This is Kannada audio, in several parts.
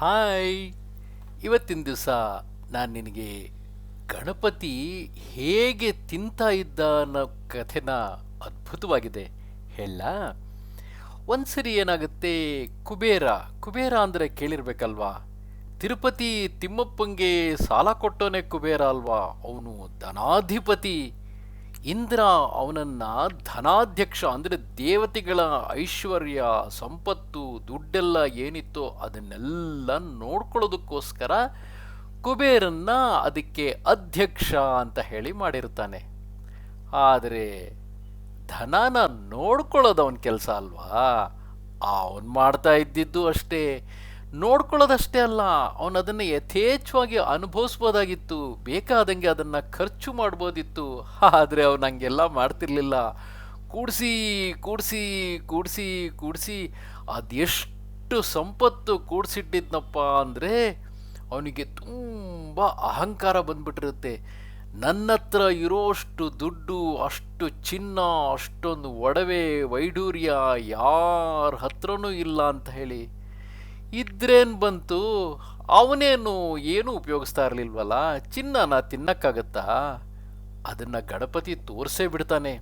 ಹಾಯ್. ಇವತ್ತಿನ ದಿವಸ ನಾನು ನಿನಗೆ ಗಣಪತಿ ಹೇಗೆ ತಿಂತ ಇದ್ದ ಅನ್ನೋ ಕಥೆನ ಅದ್ಭುತವಾಗಿದೆ. ಹೇಳ. ಒಂದ್ಸರಿ ಏನಾಗುತ್ತೆ, ಕುಬೇರ ಕುಬೇರ ಅಂದರೆ ಕೇಳಿರ್ಬೇಕಲ್ವಾ? ತಿರುಪತಿ ತಿಮ್ಮಪ್ಪಂಗೆ ಸಾಲ ಕೊಟ್ಟೋನೆ ಕುಬೇರ ಅಲ್ವಾ? ಅವನು ಧನಾಧಿಪತಿ. ಇಂದ್ರ ಅವನನ್ನ ಧನಾಧ್ಯಕ್ಷ ಅಂದರೆ ದೇವತೆಗಳ ಐಶ್ವರ್ಯ, ಸಂಪತ್ತು, ದುಡ್ಡೆಲ್ಲ ಏನಿತ್ತೋ ಅದನ್ನೆಲ್ಲ ನೋಡ್ಕೊಳ್ಳೋದಕ್ಕೋಸ್ಕರ ಕುಬೇರನ್ನ ಅದಕ್ಕೆ ಅಧ್ಯಕ್ಷ ಅಂತ ಹೇಳಿ ಮಾಡಿರ್ತಾನೆ. ಆದರೆ ಧನನ ನೋಡ್ಕೊಳ್ಳೋದು ಅವನ ಕೆಲಸ ಅಲ್ವಾ? ಅವನು ಮಾಡ್ತಾ ಇದ್ದಿದ್ದು ಅಷ್ಟೇ. ನೋಡ್ಕೊಳ್ಳೋದಷ್ಟೇ ಅಲ್ಲ, ಅವನು ಅದನ್ನು ಯಥೇಚ್ಛವಾಗಿ ಅನುಭವಿಸ್ಬೋದಾಗಿತ್ತು, ಬೇಕಾದಂಗೆ ಅದನ್ನು ಖರ್ಚು ಮಾಡ್ಬೋದಿತ್ತು. ಆದರೆ ಅವನು ಹಂಗೆಲ್ಲ ಮಾಡ್ತಿರ್ಲಿಲ್ಲ. ಕೂಡಿಸಿ ಕೂಡಿಸಿ ಕೂಡಿಸಿ ಕೂಡಿಸಿ ಅದೆಷ್ಟು ಸಂಪತ್ತು ಕೂಡಿಸಿಟ್ಟಿದ್ನಪ್ಪ ಅಂದರೆ ಅವನಿಗೆ ತುಂಬ ಅಹಂಕಾರ ಬಂದ್ಬಿಟ್ಟಿರುತ್ತೆ. ನನ್ನ ಹತ್ರ ಇರೋಷ್ಟು ದುಡ್ಡು, ಅಷ್ಟು ಚಿನ್ನ, ಅಷ್ಟೊಂದು ಒಡವೆ, ವೈಡೂರ್ಯ ಯಾರ ಹತ್ರನೂ ಇಲ್ಲ ಅಂತ ಹೇಳಿ. ಇದ್ರೇನು ಬಂತು? ಅವನೇನು ಏನೂ ಉಪಯೋಗಿಸ್ತಾ ಇರಲಿಲ್ವಲ್ಲ? ಚಿನ್ನನ ತಿನ್ನಕ್ಕಾಗತ್ತಾ? ಅದನ್ನು ಗಣಪತಿ ತೋರಿಸೇ ಬಿಡ್ತಾನೆ.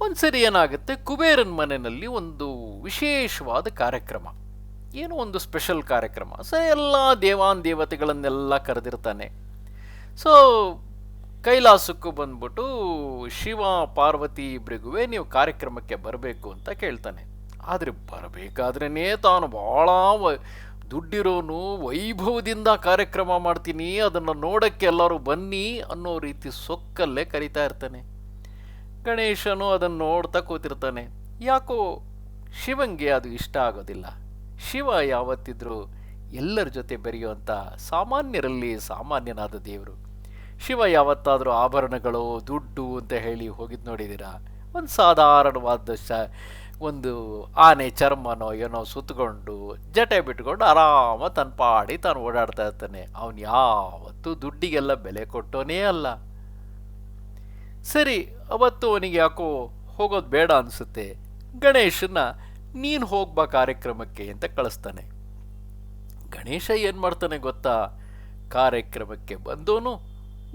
ಒಂದ್ಸರಿ ಏನಾಗುತ್ತೆ? ಕುಬೇರನ ಮನೆಯಲ್ಲಿ ಒಂದು ವಿಶೇಷವಾದ ಕಾರ್ಯಕ್ರಮ. ಏನು ಒಂದು ಸ್ಪೆಷಲ್ ಕಾರ್ಯಕ್ರಮ. ಸೊ ಎಲ್ಲ ದೇವಾನ್ ದೇವತೆಗಳನ್ನೆಲ್ಲ ಕರೆದಿರ್ತಾನೆ. ಸೊ, ಕೈಲಾಸಕ್ಕೂ ಬಂದ್ಬಿಟ್ಟು ಶಿವ ಪಾರ್ವತಿ ಇಬ್ಬರಿಗೂ ನೀವು ಕಾರ್ಯಕ್ರಮಕ್ಕೆ ಬರಬೇಕು ಅಂತ ಕೇಳ್ತಾನೆ. ಆದರೆ ಬರಬೇಕಾದ್ರೇ ತಾನು ಭಾಳ ದುಡ್ಡಿರೋನು ವೈಭವದಿಂದ ಕಾರ್ಯಕ್ರಮ ಮಾಡ್ತೀನಿ, ಅದನ್ನು ನೋಡೋಕ್ಕೆ ಎಲ್ಲರೂ ಬನ್ನಿ ಅನ್ನೋ ರೀತಿ ಸೊಕ್ಕಲ್ಲೇ ಕರಿತಾ ಇರ್ತಾನೆ. ಗಣೇಶನು ಅದನ್ನು ನೋಡ್ತಾ ಕೂತಿರ್ತಾನೆ. ಯಾಕೋ ಶಿವಂಗೆ ಅದು ಇಷ್ಟ ಆಗೋದಿಲ್ಲ. ಶಿವ ಯಾವತ್ತಿದ್ರೂ ಎಲ್ಲರ ಜೊತೆ ಬೆರೆಯುವಂಥ ಸಾಮಾನ್ಯರಲ್ಲಿ ಸಾಮಾನ್ಯನಾದ ದೇವರು. ಶಿವ ಯಾವತ್ತಾದರೂ ಆಭರಣಗಳು, ದುಡ್ಡು ಅಂತ ಹೇಳಿ ಹೋಗಿದ್ದು ನೋಡಿದ್ದೀರಾ ಒಂದು ಸಾಧಾರಣವಾದ ಶ ಒಂದು ಆನೆ, ಚರ್ಮನೋ, ಏನೋ ಸುತ್ತಕೊಂಡು ಜಟೆ ಬಿಟ್ಕೊಂಡು ಆರಾಮ ತನ್ನ ಪಾಡಿ ತಾನು ಓಡಾಡ್ತಾ ಇರ್ತಾನೆ. ಅವನು ಯಾವತ್ತೂ ದುಡ್ಡಿಗೆಲ್ಲ ಬೆಲೆ ಕೊಟ್ಟೋನೇ ಅಲ್ಲ. ಸರಿ, ಅವತ್ತು ಅವನಿಗೆ ಯಾಕೋ ಹೋಗೋದು ಬೇಡ ಅನಿಸುತ್ತೆ. ಗಣೇಶನ ನೀನು ಹೋಗ್ಬಾ ಕಾರ್ಯಕ್ರಮಕ್ಕೆ ಅಂತ ಕಳಿಸ್ತಾನೆ. ಗಣೇಶ ಏನು ಮಾಡ್ತಾನೆ ಗೊತ್ತಾ? ಕಾರ್ಯಕ್ರಮಕ್ಕೆ ಬಂದೋನು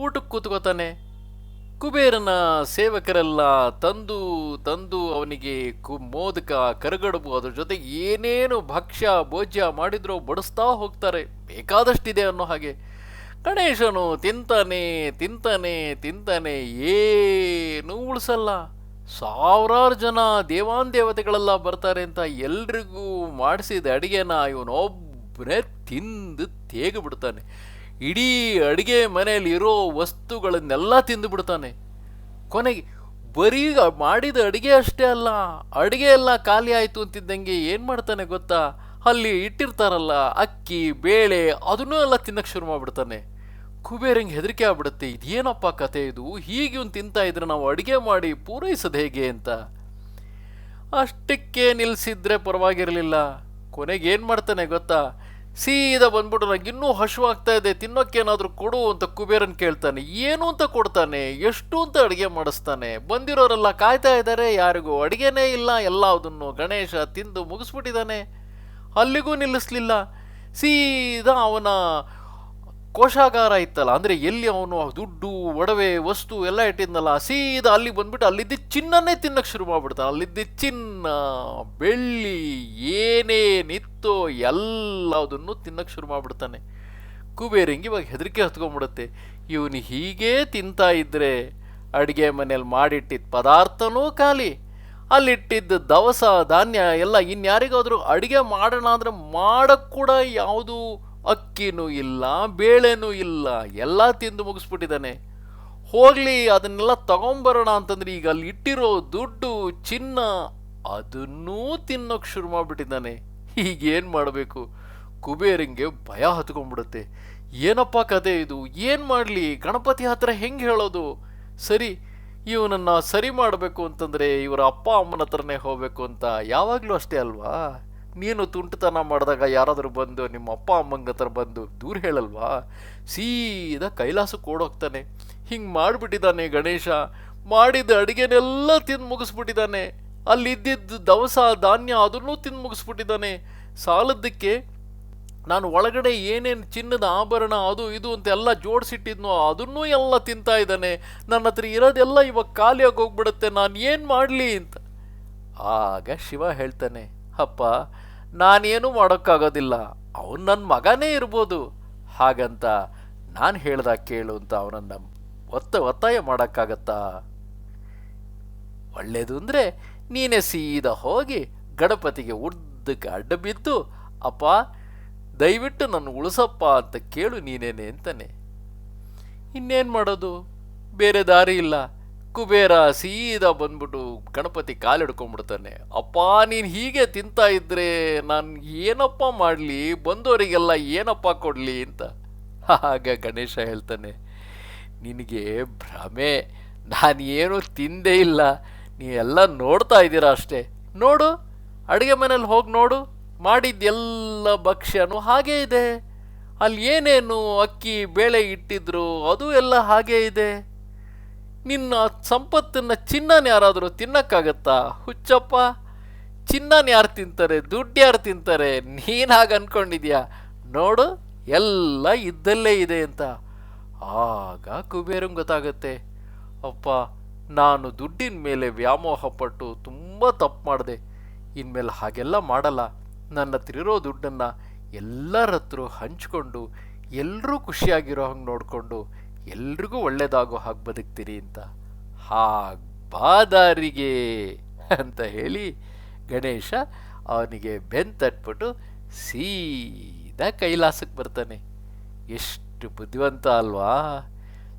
ಊಟಕ್ಕೆ ಕೂತ್ಕೋತಾನೆ. ಕುಬೇರನ ಸೇವಕರೆಲ್ಲ ತಂದು ತಂದು ಅವನಿಗೆ ಕು, ಮೋದಕ ಕರಗಡುಬು, ಅದ್ರ ಜೊತೆ ಏನೇನು ಭಕ್ಷ್ಯ, ಭೋಜ್ಯ ಮಾಡಿದ್ರೋ ಬಡಿಸ್ತಾ ಹೋಗ್ತಾರೆ. ಬೇಕಾದಷ್ಟಿದೆ ಅನ್ನೋ ಹಾಗೆ. ಗಣೇಶನು ತಿಂತಾನೆ ತಿಂತಾನೆ ತಿಂತಾನೆ, ಏನೂ ಉಳಿಸಲ್ಲ. ಸಾವಿರಾರು ಜನ ದೇವಾನ್ ದೇವತೆಗಳೆಲ್ಲ ಬರ್ತಾರೆ ಅಂತ ಎಲ್ರಿಗೂ ಮಾಡಿಸಿದ ಅಡಿಗೆನ ಇವನೊಬ್ಬನೇ ತಿಂದು ತೇಗ ಬಿಡ್ತಾನೆ ಇಡೀ ಅಡುಗೆ ಮನೆಯಲ್ಲಿ ಇರೋ ವಸ್ತುಗಳನ್ನೆಲ್ಲ ತಿಂದು ಬಿಡ್ತಾನೆ. ಕೊನೆಗೆ, ಬರೀ ಮಾಡಿದ ಅಡುಗೆ ಅಷ್ಟೇ ಅಲ್ಲ, ಅಡುಗೆ ಎಲ್ಲ ಖಾಲಿ ಆಯಿತು ಅಂತಿದ್ದಂಗೆ ಏನು ಮಾಡ್ತಾನೆ ಗೊತ್ತಾ? ಅಲ್ಲಿ ಇಟ್ಟಿರ್ತಾರಲ್ಲ, ಅಕ್ಕಿ, ಬೇಳೆ, ಅದನ್ನೂ ಎಲ್ಲ ತಿನ್ನಕ್ಕೆ ಶುರು ಮಾಡಿಬಿಡ್ತಾನೆ. ಕುಬೇರಂಗೆ ಹೆದರಿಕೆ ಆಗ್ಬಿಡುತ್ತೆ, ಇದೇನಪ್ಪ ಕತೆ ಇದು? ಹೀಗೆ ಇವ್ನು ತಿಂತಾ ಇದ್ರೆ ನಾವು ಅಡುಗೆ ಮಾಡಿ ಪೂರೈಸೋದು ಹೇಗೆ ಅಂತ. ಅಷ್ಟಕ್ಕೆ ನಿಲ್ಲಿಸಿದ್ರೆ ಪರವಾಗಿರಲಿಲ್ಲ. ಕೊನೆಗೆ ಏನು ಮಾಡ್ತಾನೆ ಗೊತ್ತಾ? ಸೀದಾ ಬಂದ್ಬಿಟ್ಟು ನಂಗೆ ಇನ್ನೂ ಹಶುವಾಗ್ತಾ ಇದೆ, ತಿನ್ನೋಕ್ಕೇನಾದರೂ ಕೊಡು ಅಂತ ಕುಬೇರನ್ ಕೇಳ್ತಾನೆ. ಏನು ಅಂತ ಕೊಡ್ತಾನೆ? ಎಷ್ಟು ಅಂತ ಅಡುಗೆ ಮಾಡಿಸ್ತಾನೆ. ಬಂದಿರೋರೆಲ್ಲ ಕಾಯ್ತಾ ಇದ್ದಾರೆ ಯಾರಿಗೂ ಅಡುಗೆನೇ ಇಲ್ಲ ಎಲ್ಲ ಅದನ್ನು ಗಣೇಶ ತಿಂದು ಮುಗಿಸ್ಬಿಟ್ಟಿದ್ದಾನೆ ಅಲ್ಲಿಗೂ ನಿಲ್ಲಿಸ್ಲಿಲ್ಲ. ಸೀದಾ ಅವನ ಕೋಶಾಗಾರ ಇತ್ತಲ್ಲ, ಅಂದರೆ ಎಲ್ಲಿ ಅವನು ದುಡ್ಡು, ಒಡವೆ, ವಸ್ತು ಎಲ್ಲ ಇಟ್ಟಿದ್ನಲ್ಲ, ಸೀದಾ ಅಲ್ಲಿ ಬಂದ್ಬಿಟ್ಟು ಅಲ್ಲಿದ್ದ ಚಿನ್ನನೇ ತಿನ್ನಕ್ಕೆ ಶುರು ಮಾಡ್ಬಿಡ್ತಾನೆ ಅಲ್ಲಿದ್ದ ಚಿನ್ನ, ಬೆಳ್ಳಿ ಏನೇನಿತ್ತೋ ಎಲ್ಲದನ್ನು ತಿನ್ನಕ್ಕೆ ಶುರು ಮಾಡ್ಬಿಡ್ತಾನೆ. ಕುಬೇರಿಂಗ್ ಇವಾಗ ಹೆದರಿಕೆ ಹತ್ಕೊಂಡ್ಬಿಡುತ್ತೆ ಇವನು ಹೀಗೇ ತಿಂತಾ ಇದ್ದರೆ ಅಡುಗೆ ಮನೇಲಿ ಮಾಡಿಟ್ಟಿದ್ದ ಪದಾರ್ಥನೂ ಖಾಲಿ. ಅಲ್ಲಿಟ್ಟಿದ್ದ ದವಸ, ಧಾನ್ಯ ಎಲ್ಲ ಇನ್ಯಾರಿಗಾದರೂ ಅಡುಗೆ ಮಾಡೋಣ ಅಂದರೆ ಮಾಡೋಕ್ಕೆ ಕೂಡ ಯಾವುದು ಅಕ್ಕಿನೂ ಇಲ್ಲ, ಬೇಳೆನೂ ಇಲ್ಲ, ಎಲ್ಲ ತಿಂದು ಮುಗಿಸ್ಬಿಟ್ಟಿದ್ದಾನೆ. ಹೋಗಲಿ, ಅದನ್ನೆಲ್ಲ ತಗೊಂಬರೋಣ ಅಂತಂದ್ರೆ ಈಗ ಅಲ್ಲಿ ಇಟ್ಟಿರೋ ದುಡ್ಡು, ಚಿನ್ನ, ಅದನ್ನೂ ತಿನ್ನೋಕೆ ಶುರು ಮಾಡಿಬಿಟ್ಟಿದ್ದಾನೆ. ಈಗೇನು ಮಾಡಬೇಕು? ಕುಬೇರಿಂಗೆ ಭಯ ಹತ್ಕೊಂಡ್ಬಿಡುತ್ತೆ. ಏನಪ್ಪ ಕತೆ ಇದು? ಏನು ಮಾಡಲಿ? ಗಣಪತಿ ಹತ್ರ ಹೆಂಗೆ ಹೇಳೋದು? ಸರಿ, ಇವನನ್ನು ಸರಿ ಮಾಡಬೇಕು ಅಂತಂದರೆ ಇವರ ಅಪ್ಪ ಅಮ್ಮನ ಹತ್ರನೇ ಹೋಗಬೇಕು ಅಂತ ಯಾವಾಗಲೂ ಅಷ್ಟೇ ಅಲ್ವಾ? ನೀನು ತುಂಟತನ ಮಾಡಿದಾಗ ಯಾರಾದರೂ ಬಂದು ನಿಮ್ಮ ಅಪ್ಪ ಅಮ್ಮಂಗ ಹತ್ರ ಬಂದು ದೂರ ಹೇಳಲ್ವಾ? ಸೀದಾ ಕೈಲಾಸಕ್ಕೆ ಓಡೋಗ್ತಾನೆ. ಹಿಂಗೆ ಮಾಡಿಬಿಟ್ಟಿದ್ದಾನೆ ಗಣೇಶ. ಮಾಡಿದ ಅಡುಗೆನೆಲ್ಲ ತಿಂದು ಮುಗಿಸ್ಬಿಟ್ಟಿದ್ದಾನೆ ಅಲ್ಲಿದ್ದಿದ್ದ ದವಸ, ಧಾನ್ಯ ಅದನ್ನೂ ತಿಂದು ಮುಗಿಸ್ಬಿಟ್ಟಿದ್ದಾನೆ ಸಾಲದ್ದಕ್ಕೆ ನಾನು ಒಳಗಡೆ ಏನೇನು ಚಿನ್ನದ ಆಭರಣ, ಅದು ಇದು ಅಂತ ಎಲ್ಲ ಜೋಡಿಸಿಟ್ಟಿದ್ನೋ ಅದನ್ನೂ ಎಲ್ಲ ತಿಂತಾ ಇದ್ದಾನೆ. ನನ್ನ ಹತ್ರ ಇರೋದೆಲ್ಲ ಇವಾಗ ಖಾಲಿಯಾಗಿ ಹೋಗ್ಬಿಡುತ್ತೆ. ನಾನು ಏನು ಮಾಡಲಿ ಅಂತ. ಆಗ ಶಿವ ಹೇಳ್ತಾನೆ, ಅಪ್ಪ ನಾನೇನು ಮಾಡೋಕ್ಕಾಗೋದಿಲ್ಲ. ಅವನು ನನ್ನ ಮಗನೇ ಇರ್ಬೋದು. ಹಾಗಂತ ನಾನು ಹೇಳ್ದಾಗ ಕೇಳು ಅಂತ ಅವನನ್ನು ಒತ್ತ ಒತ್ತಾಯ ಮಾಡೋಕ್ಕಾಗತ್ತಾ? ಒಳ್ಳೇದು ಅಂದರೆ ನೀನೇ ಸೀದಾ ಹೋಗಿ ಗಣಪತಿಗೆ ಉದ್ದಕ್ಕೆ ಅಡ್ಡ ಬಿದ್ದು, ಅಪ್ಪ, ದಯವಿಟ್ಟು ನನ್ನ ಉಳಿಸಪ್ಪ ಅಂತ ಕೇಳು ನೀನೇನೆ ಅಂತಾನೆ. ಇನ್ನೇನು ಮಾಡೋದು? ಬೇರೆ ದಾರಿ ಇಲ್ಲ. ಕುಬೇರ ಸೀದಾ ಬಂದ್ಬಿಟ್ಟು ಗಣಪತಿ ಕಾಲಿಡ್ಕೊಂಡ್ಬಿಡ್ತಾನೆ ಅಪ್ಪ, ನೀನು ಹೀಗೆ ತಿಂತಾ ಇದ್ರೆ ನಾನು ಏನಪ್ಪ ಮಾಡಲಿ? ಬಂದವರಿಗೆಲ್ಲ ಏನಪ್ಪ ಕೊಡಲಿ? ಅಂತ. ಆಗ ಗಣೇಶ ಹೇಳ್ತಾನೆ, ನಿನಗೆ ಭ್ರಮೆ. ನಾನು ಏನು ತಿಂದೇ ಇಲ್ಲ. ನೀವೆಲ್ಲ ನೋಡ್ತಾ ಇದ್ದೀರಾ ಅಷ್ಟೇ. ನೋಡು, ಅಡುಗೆ ಮನೇಲಿ ಹೋಗಿ ನೋಡು. ಮಾಡಿದ್ದೆಲ್ಲ ಭಕ್ಷ್ಯನೂ ಹಾಗೇ ಇದೆ. ಅಲ್ಲಿ ಏನೇನು ಅಕ್ಕಿ, ಬೇಳೆ ಇಟ್ಟಿದ್ರು, ಅದು ಎಲ್ಲ ಹಾಗೇ ಇದೆ. ನಿನ್ನ ಸಂಪತ್ತನ್ನು ಚಿನ್ನನ ಯಾರಾದರೂ ತಿನ್ನಕ್ಕಾಗತ್ತಾ? ಹುಚ್ಚಪ್ಪ, ಚಿನ್ನನ ಯಾರು ತಿಂತಾರೆ? ದುಡ್ಡು ಯಾರು ತಿಂತಾರೆ? ನೀನು ಹಾಗೆ ಅಂದ್ಕೊಂಡಿದ್ಯಾ ನೋಡು, ಎಲ್ಲ ಇದ್ದಲ್ಲೇ ಇದೆ ಅಂತ. ಆಗ ಕುಬೇರಂಗೆ ಗೊತ್ತಾಗತ್ತೆ. ಅಪ್ಪ, ನಾನು ದುಡ್ಡಿನ ಮೇಲೆ ವ್ಯಾಮೋಹ ಪಟ್ಟು ತುಂಬ ತಪ್ಪು ಮಾಡಿದೆ. ಇನ್ಮೇಲೆ ಹಾಗೆಲ್ಲ ಮಾಡಲ್ಲ. ನನ್ನ ಹತ್ರ ಇರೋ ದುಡ್ಡನ್ನು ಎಲ್ಲರ ಹತ್ರ ಹಂಚ್ಕೊಂಡು ಎಲ್ಲರೂ ಖುಷಿಯಾಗಿರೋ ಹಂಗೆ ನೋಡಿಕೊಂಡು ಎಲ್ರಿಗೂ ಒಳ್ಳೇದಾಗೋ ಹಾಗೆ ಬದುಕ್ತೀರಿ ಅಂತ. ಹಾಗಾದಾರಿಗೆ ಅಂತ ಹೇಳಿ ಗಣೇಶ ಅವನಿಗೆ ಬೆನ್ ತಟ್ಬಿಟ್ಟು ಸೀದಾ ಕೈಲಾಸಕ್ಕೆ ಬರ್ತಾನೆ. ಎಷ್ಟು ಬುದ್ಧಿವಂತ ಅಲ್ವಾ?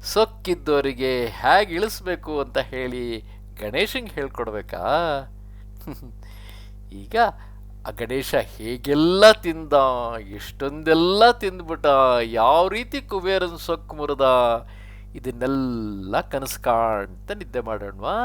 ಸೊಕ್ಕಿದ್ದವರಿಗೆ ಹೇಗೆ ಇಳಿಸ್ಬೇಕು ಅಂತ ಹೇಳಿ ಗಣೇಶಂಗೆ ಹೇಳ್ಕೊಡ್ಬೇಕಾ? ಈಗ ಆ ಗಣೇಶ ಹೇಗೆಲ್ಲ ತಿಂದ, ಎಷ್ಟೊಂದೆಲ್ಲ ತಿಂದ್ಬಿಟ್ಟ, ಯಾವ ರೀತಿ ಕುಬೇರನ ಸೊಕ್ಕು ಮುರಿದ, ಇದನ್ನೆಲ್ಲ ಕನಸು ಕಾಣ್ತಾ ನಿದ್ದೆ ಮಾಡೋಣವಾ?